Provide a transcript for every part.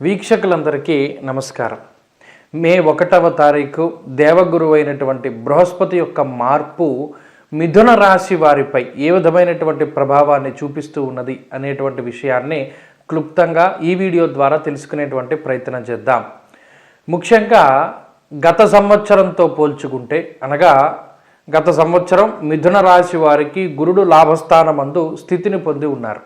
వీక్షకులందరికీ నమస్కారం. మే ఒకటవ తారీఖు దేవగురు అయినటువంటి బృహస్పతి యొక్క మార్పు మిథున రాశి వారిపై ఏ విధమైనటువంటి ప్రభావాన్ని చూపిస్తూ ఉన్నది అనేటువంటి విషయాన్ని క్లుప్తంగా ఈ వీడియో ద్వారా తెలుసుకునేటువంటి ప్రయత్నం చేద్దాం. ముఖ్యంగా గత సంవత్సరంతో పోల్చుకుంటే అనగా గత సంవత్సరం మిథున రాశి వారికి గురుడు లాభస్థానమందు స్థితిని పొంది ఉన్నారు.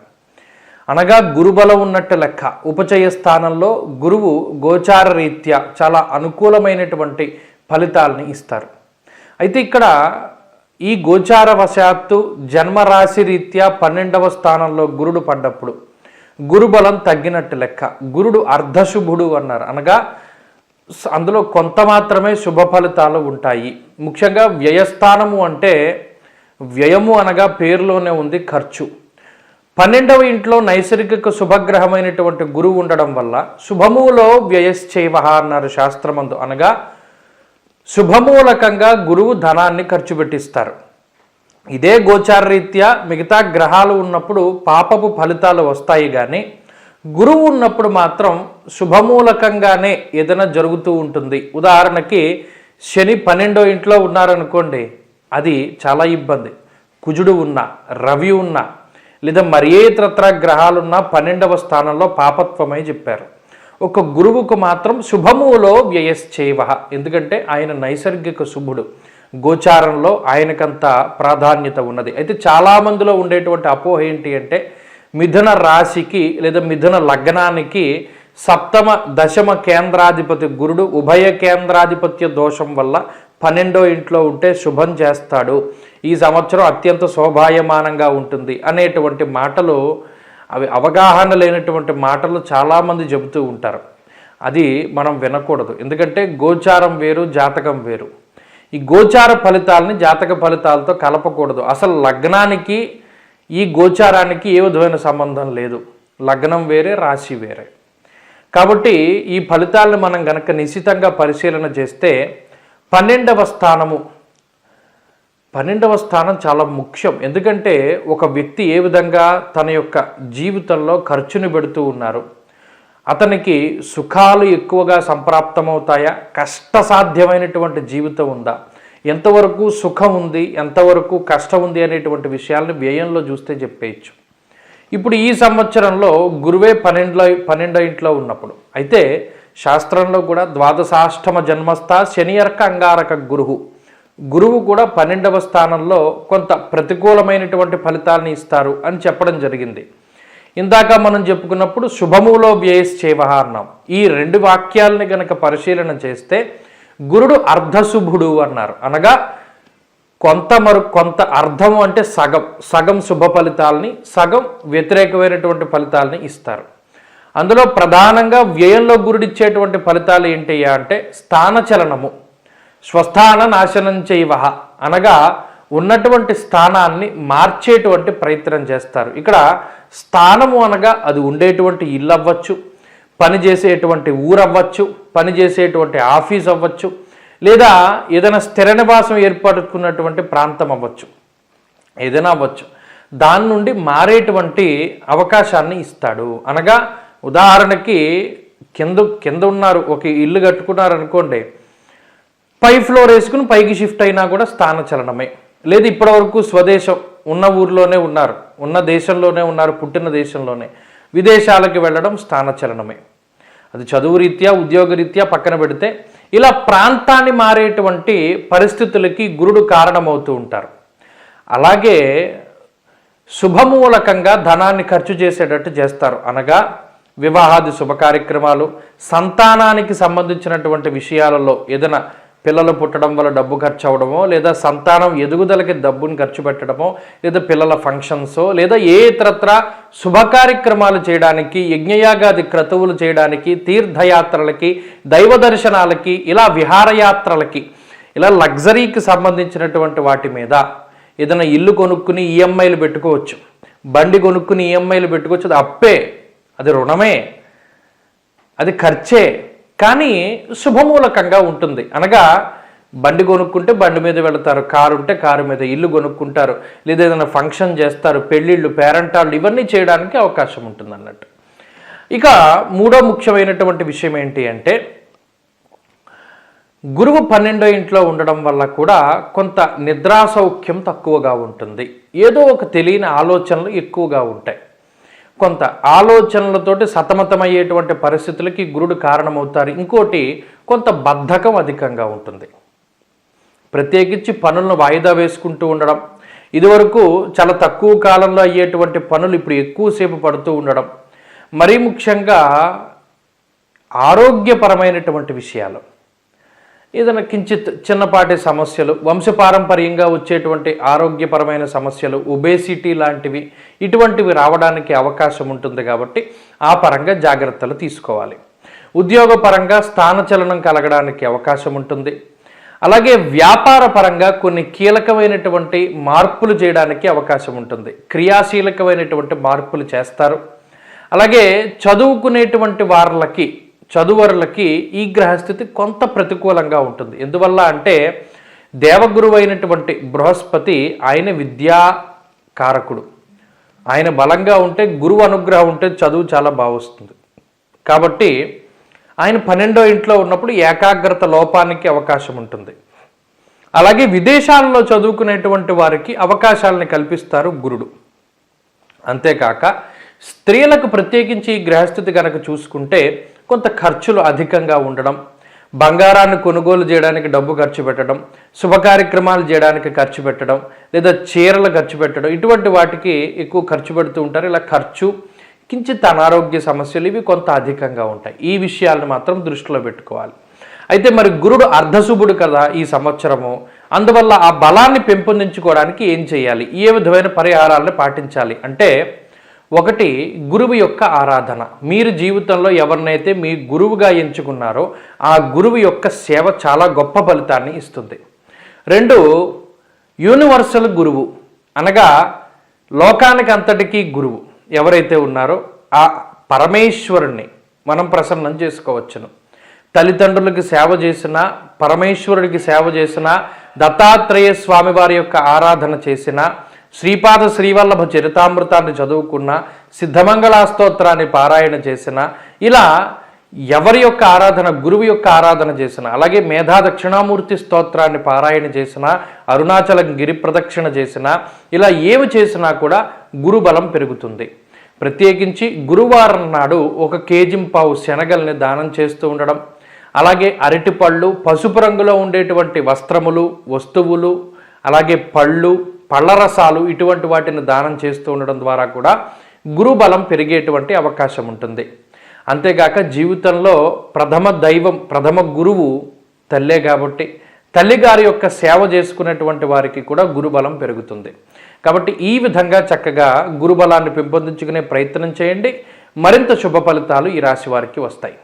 అనగా గురుబలం ఉన్నట్టు లెక్క. ఉపచయ స్థానంలో గురువు గోచార రీత్యా చాలా అనుకూలమైనటువంటి ఫలితాలని ఇస్తారు. అయితే ఇక్కడ ఈ గోచార వశాత్తు జన్మరాశి రీత్యా పన్నెండవ స్థానంలో గురుడు పడ్డప్పుడు గురుబలం తగ్గినట్టు లెక్క. గురుడు అర్ధశుభుడు అన్నారు. అనగా అందులో కొంత మాత్రమే శుభ ఫలితాలు ఉంటాయి. ముఖ్యంగా వ్యయస్థానము అంటే వ్యయము అనగా పేరులోనే ఉంది ఖర్చు. పన్నెండవ ఇంట్లో నైసర్గిక శుభగ్రహమైనటువంటి గురువు ఉండడం వల్ల శుభములో వ్యయశ్చైవ అన్నారు శాస్త్రమందు అనగా శుభమూలకంగా గురువు ధనాన్ని ఖర్చు పెట్టిస్తారు. ఇదే గోచారరీత్యా మిగతా గ్రహాలు ఉన్నప్పుడు పాపపు ఫలితాలు వస్తాయి కానీ గురువు ఉన్నప్పుడు మాత్రం శుభమూలకంగానే ఏదైనా జరుగుతూ ఉంటుంది. ఉదాహరణకి శని పన్నెండో ఇంట్లో ఉన్నారనుకోండి అది చాలా ఇబ్బంది. కుజుడు ఉన్నా రవి ఉన్నా లేదా మరి ఏ ఇతరత్ర గ్రహాలున్నా పన్నెండవ స్థానంలో పాపత్వమై చెప్పారు. ఒక గురువుకు మాత్రం శుభములో వ్యయశ్చేవ. ఎందుకంటే ఆయన నైసర్గిక శుభుడు. గోచారంలో ఆయనకంత ప్రాధాన్యత ఉన్నది. అయితే చాలామందిలో ఉండేటువంటి అపోహ ఏంటి అంటే మిథున రాశికి లేదా మిథున లగ్నానికి సప్తమ దశమ కేంద్రాధిపతి గురుడు ఉభయ కేంద్రాధిపత్య దోషం వల్ల పన్నెండో ఇంట్లో ఉంటే శుభం చేస్తాడు. ఈ సంవత్సరం అత్యంత శోభాయమానంగా ఉంటుంది అనేటువంటి మాటలు అవి అవగాహన లేనటువంటి మాటలు చాలామంది చెబుతూ ఉంటారు. అది మనం వినకూడదు. ఎందుకంటే గోచారం వేరు జాతకం వేరు. ఈ గోచార ఫలితాలని జాతక ఫలితాలతో కలపకూడదు. అసలు లగ్నానికి ఈ గోచారానికి ఏ విధమైన సంబంధం లేదు. లగ్నం వేరే రాశి వేరే. కాబట్టి ఈ ఫలితాలను మనం గనక నిశ్చితంగా పరిశీలన చేస్తే పన్నెండవ స్థానము. పన్నెండవ స్థానం చాలా ముఖ్యం. ఎందుకంటే ఒక వ్యక్తి ఏ విధంగా తన యొక్క జీవితంలో ఖర్చుని పెడుతూ ఉన్నారు అతనికి సుఖాలు ఎక్కువగా సంప్రాప్తమవుతాయా? కష్టసాధ్యమైనటువంటి జీవితం ఉందా? ఎంతవరకు సుఖం ఉంది? ఎంతవరకు కష్టం ఉంది అనేటువంటి విషయాలను వ్యయంలో చూస్తే చెప్పేయచ్చు. ఇప్పుడు ఈ సంవత్సరంలో గురువే పన్నెండులో పన్నెండో ఇంట్లో ఉన్నప్పుడు. అయితే శాస్త్రంలో కూడా ద్వాదశాష్టమ జన్మస్థ శనియర్క అంగారక గురువు. గురువు కూడా పన్నెండవ స్థానంలో కొంత ప్రతికూలమైనటువంటి ఫలితాలను ఇస్తారు అని చెప్పడం జరిగింది. ఇందాక మనం చెప్పుకున్నప్పుడు శుభములో వ్యయశ్చేవ అన్నాం. ఈ రెండు వాక్యాలని గనక పరిశీలన చేస్తే గురుడు అర్ధశుభుడు అన్నారు. అనగా కొంత మరు కొంత అర్థం అంటే సగం సగం శుభ ఫలితాలని సగం వ్యతిరేకమైనటువంటి ఫలితాలని ఇస్తారు. అందులో ప్రధానంగా వ్యయంలో గురుడిచ్చేటువంటి ఫలితాలు ఏంటయ్యా అంటే స్థానచలనము స్వస్థాన నాశనం చేయవహ. అనగా ఉన్నటువంటి స్థానాన్ని మార్చేటువంటి ప్రయత్నం చేస్తారు. ఇక్కడ స్థానము అనగా అది ఉండేటువంటి ఇల్లు అవ్వచ్చు పని చేసేటువంటి ఊరు అవ్వచ్చు పని చేసేటువంటి ఆఫీస్ అవ్వచ్చు లేదా ఏదైనా స్థిర నివాసం ఏర్పడుకున్నటువంటి ప్రాంతం అవ్వచ్చు. ఏదైనా అవ్వచ్చు. దాని నుండి మారేటువంటి అవకాశాన్ని ఇస్తాడు. అనగా ఉదాహరణకి కింద కింద ఉన్నారు ఒక ఇల్లు కట్టుకున్నారు అనుకోండి పై ఫ్లోర్ వేసుకుని పైకి షిఫ్ట్ అయినా కూడా స్థానచలనమే లేదు ఇప్పటివరకు స్వదేశం ఉన్న ఊర్లోనే ఉన్నారు ఉన్న దేశంలోనే ఉన్నారు పుట్టిన దేశంలోనే విదేశాలకు వెళ్ళడం స్థానచలనమే అది చదువు రీత్యా ఉద్యోగ రీత్యా పక్కన పెడితే ఇలా ప్రాంతాన్ని మారేటువంటి పరిస్థితులకి గురుడు కారణమవుతూ ఉంటారు. అలాగే శుభమూలకంగా ధనాన్ని ఖర్చు చేసేటట్టు చేస్తారు. అనగా వివాహాది శుభ కార్యక్రమాలు సంతానానికి సంబంధించినటువంటి విషయాలలో ఏదైనా పిల్లలు పుట్టడం వల్ల డబ్బు ఖర్చు అవడమో లేదా సంతానం ఎదుగుదలకి డబ్బును ఖర్చు పెట్టడమో లేదా పిల్లల ఫంక్షన్సో లేదా ఏ ఇతరత్ర శుభ కార్యక్రమాలు చేయడానికి యజ్ఞయాగాది క్రతువులు చేయడానికి తీర్థయాత్రలకి దైవ దర్శనాలకి ఇలా విహారయాత్రలకి ఇలా లగ్జరీకి సంబంధించినటువంటి వాటి మీద ఏదైనా ఇల్లు కొనుక్కుని ఈఎంఐలు పెట్టుకోవచ్చు. బండి కొనుక్కుని ఈఎంఐలు పెట్టుకోవచ్చు. అది అప్పే అది రుణమే అది ఖర్చే కానీ శుభమూలకంగా ఉంటుంది. అనగా బండి కొనుక్కుంటే బండి మీద వెళతారు కారు ఉంటే కారు మీద ఇల్లు కొనుక్కుంటారు లేదా ఏదైనా ఫంక్షన్ చేస్తారు పెళ్ళిళ్ళు పేరంటాళ్ళు ఇవన్నీ చేయడానికి అవకాశం ఉంటుంది అన్నట్టు ఇక మూడో ముఖ్యమైనటువంటి విషయం ఏంటి అంటే గురువు పన్నెండో ఇంట్లో ఉండడం వల్ల కూడా కొంత నిద్రా సౌఖ్యం తక్కువగా ఉంటుంది. ఏదో ఒక తెలియని ఆలోచనలు ఎక్కువగా ఉంటాయి. కొంత ఆలోచనలతోటి సతమతమయ్యేటువంటి పరిస్థితులకి గురుడు కారణమవుతారు. ఇంకోటి కొంత బద్ధకం అధికంగా ఉంటుంది. ప్రత్యేకించి పనులను వాయిదా వేసుకుంటూ ఉండడం. ఇదివరకు చాలా తక్కువ కాలంలో అయ్యేటువంటి పనులు ఇప్పుడు ఎక్కువసేపు పడుతూ ఉండడం. మరీ ముఖ్యంగా ఆరోగ్యపరమైనటువంటి విషయాలు. ఏదైనా కించిత్ చిన్నపాటి సమస్యలు వంశపారంపర్యంగా వచ్చేటువంటి ఆరోగ్యపరమైన సమస్యలు ఒబేసిటీ లాంటివి ఇటువంటివి రావడానికి అవకాశం ఉంటుంది కాబట్టి ఆ పరంగా జాగ్రత్తలు తీసుకోవాలి. ఉద్యోగపరంగా స్థానచలనం కలగడానికి అవకాశం ఉంటుంది. అలాగే వ్యాపార పరంగా కొన్ని కీలకమైనటువంటి మార్పులు చేయడానికి అవకాశం ఉంటుంది. క్రియాశీలకమైనటువంటి మార్పులు చేస్తారు. అలాగే చదువుకునేటువంటి వార్లకి చదువరులకి ఈ గ్రహస్థితి కొంత ప్రతికూలంగా ఉంటుంది. ఎందువల్ల అంటే దేవగురువు అయినటువంటి బృహస్పతి ఆయన విద్యా కారకుడు ఆయన బలంగా ఉంటే గురువు అనుగ్రహం ఉంటే చదువు చాలా బాగా వస్తుంది. కాబట్టి ఆయన పన్నెండో ఇంట్లో ఉన్నప్పుడు ఏకాగ్రత లోపానికి అవకాశం ఉంటుంది. అలాగే విదేశాల్లో చదువుకునేటువంటి వారికి అవకాశాలను కల్పిస్తారు గురుడు. అంతేకాక స్త్రీలకు ప్రత్యేకించి ఈ గ్రహస్థితి కనుక చూసుకుంటే కొంత ఖర్చులు అధికంగా ఉండడం బంగారాన్ని కొనుగోలు చేయడానికి డబ్బు ఖర్చు పెట్టడం శుభ కార్యక్రమాలు చేయడానికి ఖర్చు పెట్టడం లేదా చీరలు ఖర్చు పెట్టడం ఇటువంటి వాటికి ఎక్కువ ఖర్చు పెడుతూ ఉంటారు. ఇలా ఖర్చు కించిత్ అనారోగ్య సమస్యలు ఇవి కొంత అధికంగా ఉంటాయి. ఈ విషయాలను మాత్రం దృష్టిలో పెట్టుకోవాలి. అయితే మరి గురుడు అర్ధశుభుడు కదా ఈ సంవత్సరము. అందువల్ల ఆ బలాన్ని పెంపొందించుకోవడానికి ఏం చేయాలి? ఏ విధమైన పరిహారాలను పాటించాలి? అంటే ఒకటి గురువు యొక్క ఆరాధన. మీరు జీవితంలో ఎవరినైతే మీ గురువుగా ఎంచుకున్నారో ఆ గురువు యొక్క సేవ చాలా గొప్ప ఫలితాన్ని ఇస్తుంది. రెండు యూనివర్సల్ గురువు. అనగా లోకానికి అంతటికీ గురువు. ఎవరైతే ఉన్నారో ఆ పరమేశ్వరుణ్ణి మనం ప్రసన్నం చేసుకోవచ్చును. తల్లిదండ్రులకి సేవ చేసిన పరమేశ్వరుడికి సేవ చేసిన దత్తాత్రేయ స్వామివారి యొక్క ఆరాధన చేసిన శ్రీపాద శ్రీవల్లభ చరితామృతాన్ని చదువుకున్న సిద్ధమంగళ స్తోత్రాన్ని పారాయణ చేసిన ఇలా ఎవరి యొక్క ఆరాధన గురువు యొక్క ఆరాధన చేసిన అలాగే మేధా దక్షిణామూర్తి స్తోత్రాన్ని పారాయణ చేసిన అరుణాచలం గిరి ప్రదక్షిణ చేసిన ఇలా ఏమి చేసినా కూడా గురుబలం పెరుగుతుంది. ప్రత్యేకించి గురువారం నాడు ఒక కేజింపావు శనగల్ని దానం చేస్తూ ఉండడం అలాగే అరటిపళ్ళు పసుపు రంగులో ఉండేటువంటి వస్త్రములు వస్తువులు అలాగే పళ్ళు పళ్ళరసాలు ఇటువంటి వాటిని దానం చేస్తూ ఉండడం ద్వారా కూడా గురుబలం పెరిగేటువంటి అవకాశం ఉంటుంది. అంతేగాక జీవితంలో ప్రథమ దైవం ప్రథమ గురువు తల్లే కాబట్టి తల్లిగారి యొక్క సేవ చేసుకునేటువంటి వారికి కూడా గురుబలం పెరుగుతుంది. కాబట్టి ఈ విధంగా చక్కగా గురుబలాన్ని పెంపొందించుకునే ప్రయత్నం చేయండి. మరింత శుభ ఫలితాలు ఈ రాశి వారికి వస్తాయి.